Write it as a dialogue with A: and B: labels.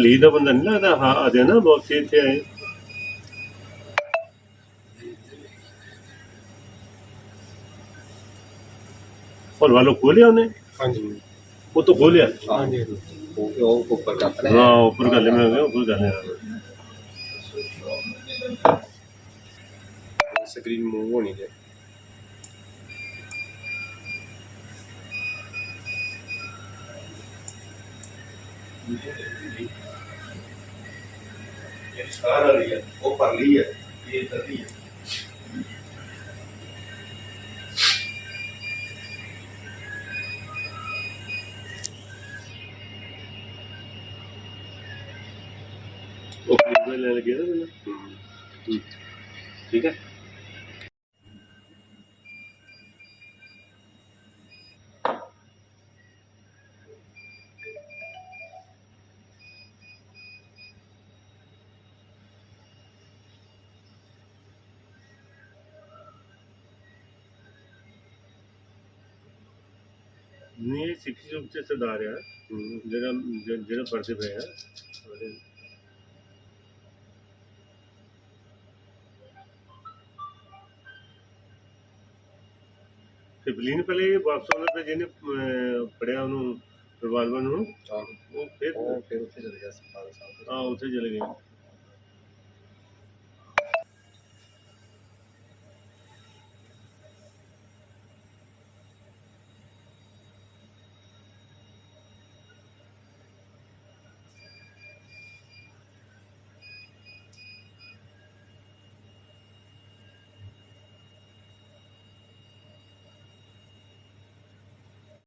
A: Police ਦਾ ਬੰਦਾ ਨਹੀਂ ਲੱਗਦਾ ਹਾਂ ਆ ਦੇ ਨਾ ਬਾਕਸ ਇੱਥੇ ਆਏ और वालों खोलिया उन्हें
B: ਹਾਂਜੀ
A: वो तो खोलिया
B: ਹਾਂਜੀ
C: ਉਹ ਉਹ ਉੱਪਰ ਕਰਤਾ ਨੇ
A: हाँ ऊपर गले में हो गया ऊपर गले में
B: ਸਕਰੀਨ ਮੂਵ ਹੋਣੀ ਜੇ
A: में लेने लगे ना मैंने ठीक है ਨਹੀਂ ਇਹ ਸਿੱਖੀ ਚੌਕ ਚ ਸਰਦਾਰ ਆ ਜਿਹੜਾ ਜਿਹੜਾ- ਜਿਹੜਾ ਪੜਦੇ ਪਏ ਆ। ਉਹਦੇ- ਤੇ ਬਲੀਨ ਪਹਿਲੇ ਵਾਪਸ ਆਉਂਦਾ ਤੇ ਜਿਹਨੇ ਅਹ, ਫੜਿਆ ਉਹਨੂੰ ਰਿਵਾਲਵਰ ਨੂੰ ਉਹ ਫਿਰ
C: ਉਹ ਫਿਰ ਉੱਥੇ ਚਲੇ ਗਿਆ ਸਪਾਲ ਸਾਹਿਬ
A: ਆ ਉੱਥੇ ਚਲੇ ਗਏ।